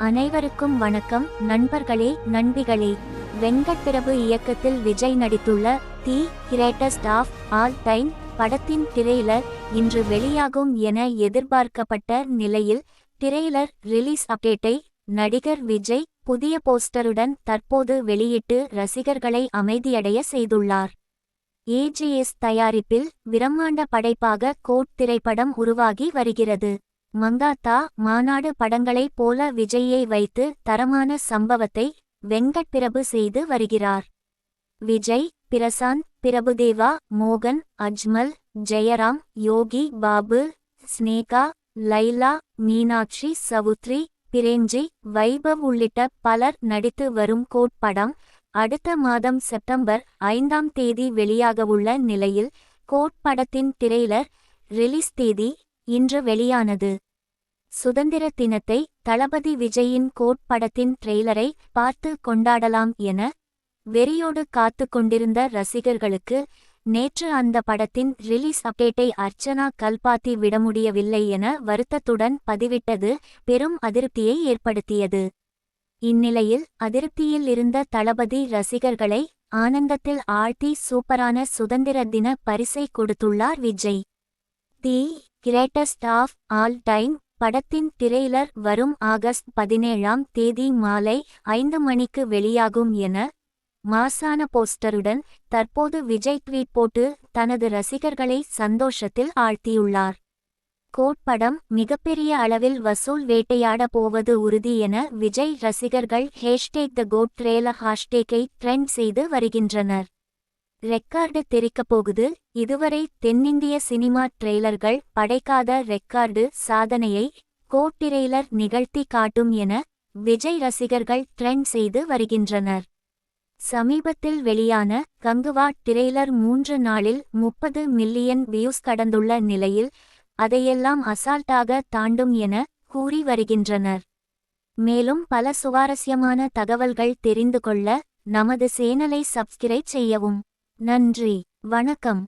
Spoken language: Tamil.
அனைவருக்கும் வணக்கம். நண்பர்களே நண்பிகளே. வெங்கட் பிரபு இயக்கத்தில் விஜய் நடித்துள்ள the greatest of all time படத்தின் திரையிலர் இன்று வெளியாகும் என எதிர்பார்க்கப்பட்ட நிலையில் திரையிலர் ரிலீஸ் அப்டேட்டை நடிகர் விஜய் புதிய போஸ்டருடன் தற்போது வெளியிட்டு ரசிகர்களை அமைதியடைய செய்துள்ளார். ஏஜிஎஸ் தயாரிப்பில் பிரம்மாண்ட படைப்பாக கோட் திரைப்படம் உருவாகி வருகிறது. மங்காத்தா மாநாடு படங்களைப் போல விஜய்யை வைத்து தரமான சம்பவத்தை வெங்கட் பிரபு செய்து வருகிறார். விஜய் பிரசாந்த் பிரபுதேவா மோகன் அஜ்மல் ஜெயராம் யோகி பாபு ஸ்னேகா லைலா மீனாட்சி சவுத்ரி பிரேம்ஜி வைபவ் உள்ளிட்ட பலர் நடித்து வரும் கோட் படம் அடுத்த மாதம் செப்டம்பர் ஐந்தாம் தேதி வெளியாகவுள்ள நிலையில் கோட் படத்தின் திரையிலர் ரிலீஸ் தேதி இன்று வெளியானது. சுதந்திர தினத்தை தளபதி விஜயின் கோட் படத்தின் ட்ரெய்லரை பார்த்து கொண்டாடலாம் என வெறியோடு காத்து கொண்டிருந்த ரசிகர்களுக்கு நேற்று அந்த படத்தின் ரிலீஸ் அப்டேட்டை அர்ச்சனா கல்பாத்தி விட முடியவில்லை என வருத்தத்துடன் பதிவிட்டது பெரும் அதிருப்தியை ஏற்படுத்தியது. இந்நிலையில் அதிருப்தியில் இருந்த தளபதி ரசிகர்களை ஆனந்தத்தில் ஆழ்த்தி சூப்பரான சுதந்திர தின பரிசை கொடுத்துள்ளார் Vijay. The greatest of all time படத்தின் திரெய்லர் வரும் ஆகஸ்ட் பதினேழாம் தேதி மாலை ஐந்து மணிக்கு வெளியாகும் என மாசான போஸ்டருடன் தற்போது விஜய் ட்வீட் போட்டு தனது ரசிகர்களை சந்தோஷத்தில் ஆழ்த்தியுள்ளார். கோட் படம் மிகப்பெரிய அளவில் வசூல் வேட்டையாட போவது உறுதி என விஜய் ரசிகர்கள் ஹேஷ்டேக் த கோட் ட்ரேல ஹாஷ்டேக்கை ட்ரெண்ட் செய்து வருகின்றனர். ரெக்கார்டு தெரிக்கப் போகுது. இதுவரை தென்னிந்திய சினிமா ட்ரெய்லர்கள் படைக்காத ரெக்கார்டு சாதனையை கோட்டிரெய்லர் நிகழ்த்தி காட்டும் என விஜய் ரசிகர்கள் ட்ரெண்ட் செய்து வருகின்றனர். சமீபத்தில் வெளியான கங்குவா ட்ரெய்லர் மூன்று நாளில் முப்பது மில்லியன் வியூஸ் கடந்துள்ள நிலையில் அதையெல்லாம் அசால்ட்டாக தாண்டும் என கூறி வருகின்றனர். மேலும் பல சுவாரஸ்யமான தகவல்கள் தெரிந்து கொள்ள நமது சேனலை சப்ஸ்கிரைப் செய்யவும். நன்றி வணக்கம்.